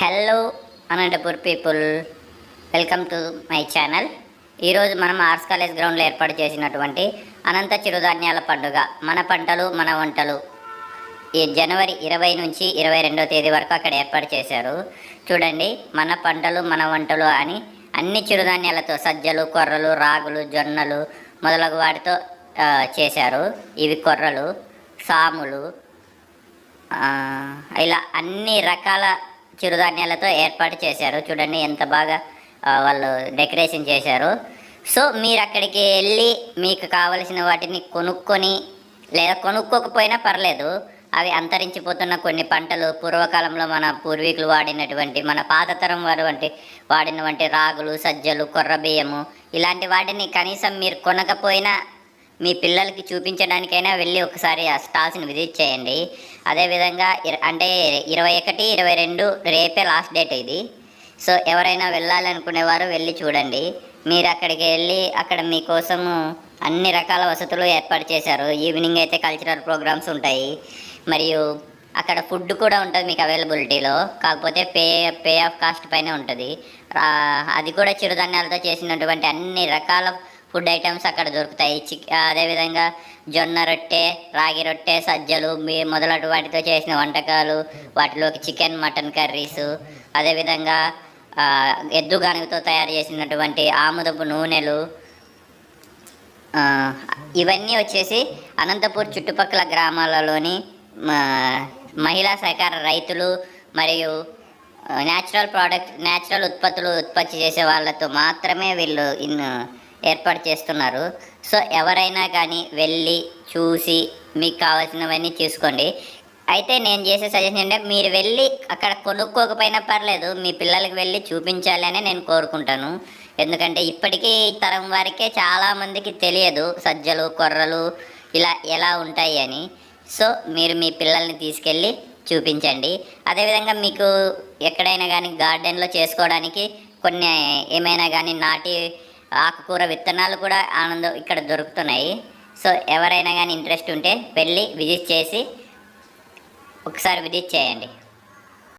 Hello Anantapur people welcome to my channel ఈరోజు మనం arts college గ్రౌండ్లో ఏర్పాటు చేసినటువంటి అనంత చిరుధాన్యాల పండుగ. మన పంటలు మన వంటలు. ఈ జనవరి ఇరవై నుంచి ఇరవై రెండో తేదీ వరకు అక్కడ ఏర్పాటు చేశారు. చూడండి మన పంటలు మన వంటలు అని అన్ని చిరుధాన్యాలతో సజ్జలు కొర్రలు రాగులు జొన్నలు మొదలగు వాటితో చేశారు. ఇవి కొర్రలు సాములు ఇలా అన్ని రకాల చిరుధాన్యాలతో ఏర్పాటు చేశారు. చూడండి ఎంత బాగా వాళ్ళు డెకరేషన్ చేశారు. సో మీరు అక్కడికి వెళ్ళి మీకు కావలసిన వాటిని కొనుక్కొని లేదా కొనుక్కోకపోయినా పర్లేదు అవి అంతరించిపోతున్న కొన్ని పంటలు పూర్వకాలంలో మన పూర్వీకులు వాడినటువంటి మన పాతతరం వారు వంటి వాడినటువంటి రాగులు సజ్జలు కొర్ర బియ్యము ఇలాంటి వాటిని కనీసం మీరు కొనకపోయినా మీ పిల్లలకి చూపించడానికైనా వెళ్ళి ఒకసారి ఆ స్టాల్స్ని విజిట్ చేయండి. అదేవిధంగా అంటే ఇరవై ఒకటి ఇరవై రెండు రేపే లాస్ట్ డేట్ ఇది. సో ఎవరైనా వెళ్ళాలనుకునేవారు వెళ్ళి చూడండి. మీరు అక్కడికి వెళ్ళి అక్కడ మీకోసము అన్ని రకాల వసతులు ఏర్పాటు చేశారు. ఈవినింగ్ అయితే కల్చరల్ ప్రోగ్రామ్స్ ఉంటాయి. మరియు అక్కడ ఫుడ్ కూడా ఉంటుంది మీకు అవైలబిలిటీలో. కాకపోతే పే పే ఆఫ్ కాస్ట్ పైన ఉంటుంది. అది కూడా చిరుధాన్యాలతో చేసినటువంటి అన్ని రకాల ఫుడ్ ఐటమ్స్ అక్కడ దొరుకుతాయి. చిక్ అదేవిధంగా జొన్న రొట్టె రాగి రొట్టె సజ్జలు మీ మొదలటి వాటితో చేసిన వంటకాలు వాటిలోకి చికెన్ మటన్ కర్రీస్ అదేవిధంగా ఎద్దు గానుగతో తయారు చేసినటువంటి ఆముదపు నూనెలు ఇవన్నీ వచ్చేసి అనంతపూర్ చుట్టుపక్కల గ్రామాలలోని మహిళా సహకార రైతులు మరియు న్యాచురల్ ప్రోడక్ట్ న్యాచురల్ ఉత్పత్తులు ఉత్పత్తి చేసే వాళ్ళతో మాత్రమే వీళ్ళు ఇన్ ఏర్పాటు చేస్తున్నారు. సో ఎవరైనా కానీ వెళ్ళి చూసి మీకు కావాల్సినవన్నీ చూసుకోండి. అయితే నేను చేసే సజెషన్ ఏంటంటే మీరు వెళ్ళి అక్కడ కొనుక్కోకపోయినా పర్లేదు మీ పిల్లలకి వెళ్ళి చూపించాలనే నేను కోరుకుంటాను. ఎందుకంటే ఇప్పటికీ తరం వారికే చాలామందికి తెలియదు సజ్జలు కొర్రలు ఇలా ఎలా ఉంటాయి అని. సో మీరు మీ పిల్లల్ని తీసుకెళ్ళి చూపించండి. అదేవిధంగా మీకు ఎక్కడైనా కానీ గార్డెన్లో చేసుకోవడానికి కొన్ని ఏమైనా కానీ నాటి ఆకుకూర విత్తనాలు కూడా ఆనందం ఇక్కడ దొరుకుతున్నాయి. సో ఎవరైనా కానీ ఇంట్రెస్ట్ ఉంటే వెళ్ళి విజిట్ చేసి ఒకసారి విజిట్ చేయండి.